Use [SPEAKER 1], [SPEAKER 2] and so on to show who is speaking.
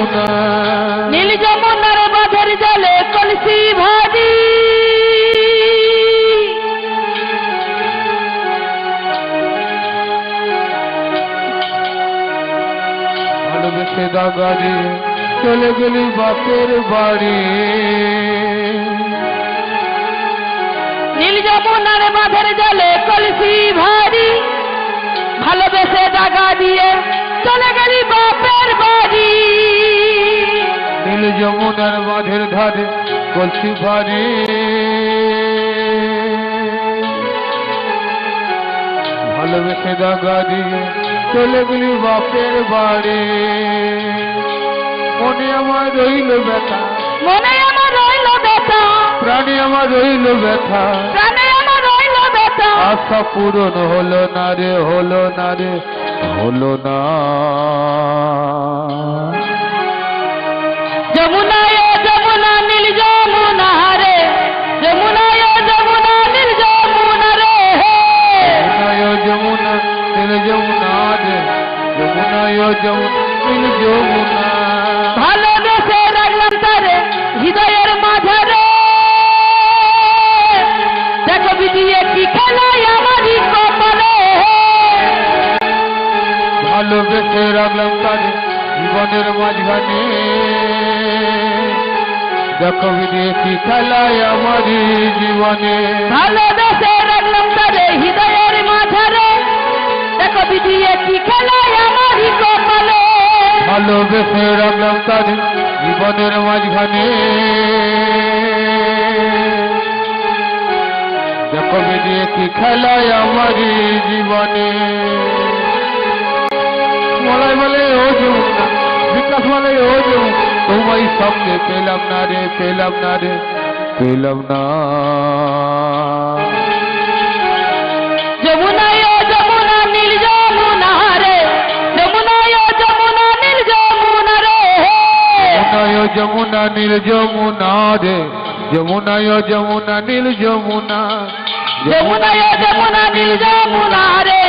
[SPEAKER 1] যমুনা। নীল
[SPEAKER 2] যমুনার বাঁধের জলে কলসি ভাজি।
[SPEAKER 1] ভালোবেসে দাগা দিয়ে চলে গেলি বাপের বাড়ি।
[SPEAKER 2] নীল যমুনার বাঁধের জলে কলসি ভারি ভালোবেসে দাগা দিয়ে চলে গেলি বাপের বাড়ি।
[SPEAKER 1] যমুনার বাঁধের ধারে কলসি ভারি ভালোবেসে দাগা দিয়ে চলে গেলি বাপের বাড়ি। মনে আমার রইল ব্যথা।
[SPEAKER 2] মনে আমার রইল ব্যথা।
[SPEAKER 1] প্রাণী আমার রইল ব্যথা।
[SPEAKER 2] প্রাণে আমার রইল ব্যথা।
[SPEAKER 1] আশা পূরণ হলো না রে হলো না রে হলো না।
[SPEAKER 2] যমুনায় যমুনা। ভালোবেসে রাখলাম তারে হৃদয়ের মাঝারে। দেখো বিদিয়ে কি খেলায় আমারই কপালে।
[SPEAKER 1] ভালোবেসে রাখলাম তারে জীবনের মাঝখানে। দেখো বিদেশি খেলায় আমারই জীবনে।
[SPEAKER 2] ভালোবেসে রাখলাম তারে হৃদয়ের
[SPEAKER 1] ভালোবেসে রাখলাম তারে জীবনের মাঝখানে। দেখো বিদেশি খেলায় আমারই জীবনে। মলাই বলে, ও যমুনা, বিকাশ বলে, ও যমুনা, তোমায় সঙ্গে পেলাম না রে, পেলাম না রে, পেলাম না।
[SPEAKER 2] যমুনা নীল যমুনা রে। যমুনায় যমুনা নীল যমুনা।
[SPEAKER 1] যমুনায় যমুনা নীল যমুনা রে।